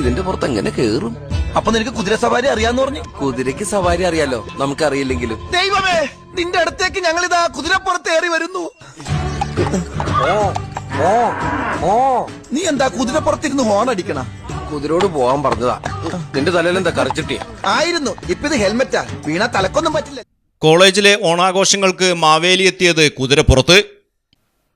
ഇതിന്റെ പുറത്ത് എങ്ങനെ കേറും. അപ്പൊ നിനക്ക് കുതിര സവാരി അറിയാന്ന് പറഞ്ഞു? കുതിരക്ക് സവാരി അറിയാലോ നമുക്കറിയില്ലെങ്കിലും. ദൈവമേ നിന്റെ അടുത്തേക്ക് ഞങ്ങൾ ഇതാ കുതിരപ്പുറത്ത് ഏറി വരുന്നു. നീ എന്താ കുതിരപ്പുറത്തിരുന്ന് ഹോൺ അടിക്കണ? കുതിരോട് പോവാൻ പറഞ്ഞതാ. നിന്റെ തലയിൽ എന്താ കറിച്ചിട്ടിയാ ആയിരുന്നു. ഇപ്പൊ ഇത് ഹെൽമെറ്റാ. വീണ തലക്കൊന്നും പറ്റില്ല. കോളേജിലെ ഓണാഘോഷങ്ങൾക്ക് മാവേലി എത്തിയത് കുതിരപ്പുറത്ത്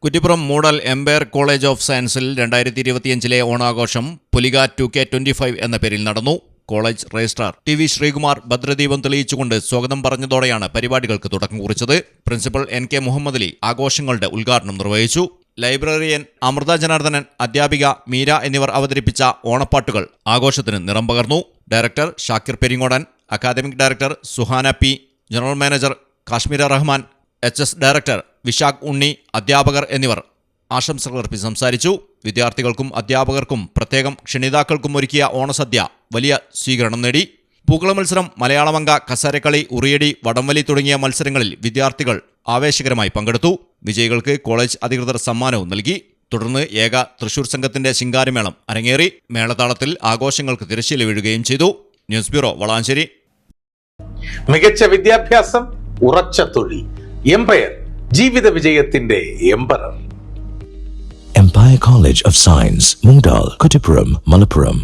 കുറ്റിപ്പുറം മൂടൽ എംപയർ കോളേജ് ഓഫ് സയൻസിൽ രണ്ടായിരത്തി ഇരുപത്തിയഞ്ചിലെ ഓണാഘോഷം Pulika two K twenty five എന്ന പേരിൽ നടന്നു. College registrar T V Sreekumar ഭദ്രദീപം തെളിയിച്ചുകൊണ്ട് സ്വാഗതം പറഞ്ഞതോടെയാണ് പരിപാടികൾക്ക് തുടക്കം കുറിച്ചത്. Principal N K Muhammad Ali ആഘോഷങ്ങളുടെ ഉദ്ഘാടനം നിർവഹിച്ചു. ലൈബ്രറിയൻ അമൃത ജനാർദ്ദനൻ അധ്യാപിക മീര എന്നിവർ അവതരിപ്പിച്ച ഓണപ്പാട്ടുകൾ ആഘോഷത്തിന് നിറം പകർന്നു. Director Shakir Peringodan academic director Suhana P general manager Kashmira Rahman H S director Vishakh Unni അധ്യാപകർ എന്നിവർ ആശംസകൾ അർപ്പിച്ച് സംസാരിച്ചു. വിദ്യാർത്ഥികൾക്കും അധ്യാപകർക്കും പ്രത്യേകം ക്ഷണിതാക്കൾക്കും ഒരുക്കിയ ഓണസദ്യ വലിയ സ്വീകരണം നേടി. പൂക്കള മത്സരം മലയാളമങ്ക കസരക്കളി ഉറിയടി വടംവലി തുടങ്ങിയ മത്സരങ്ങളിൽ വിദ്യാർത്ഥികൾ ആവേശകരമായി പങ്കെടുത്തു. വിജയികൾക്ക് കോളേജ് അധികൃതർ സമ്മാനവും നൽകി. തുടർന്ന് ഏക തൃശൂർ സംഘത്തിന്റെ ശിങ്കാരമേളം അരങ്ങേറി. മേളതാളത്തിൽ ആഘോഷങ്ങൾക്ക് തിരശ്ശീല വീഴുകയും ചെയ്തു. News bureau Valanchery. മികച്ച വിദ്യാഭ്യാസം ഉറച്ച തൊഴിൽ. എംപയർ ജീവിത വിജയത്തിന്റെ emperor Empire College of Science, Mungdal, Kuttipuram, Malappuram.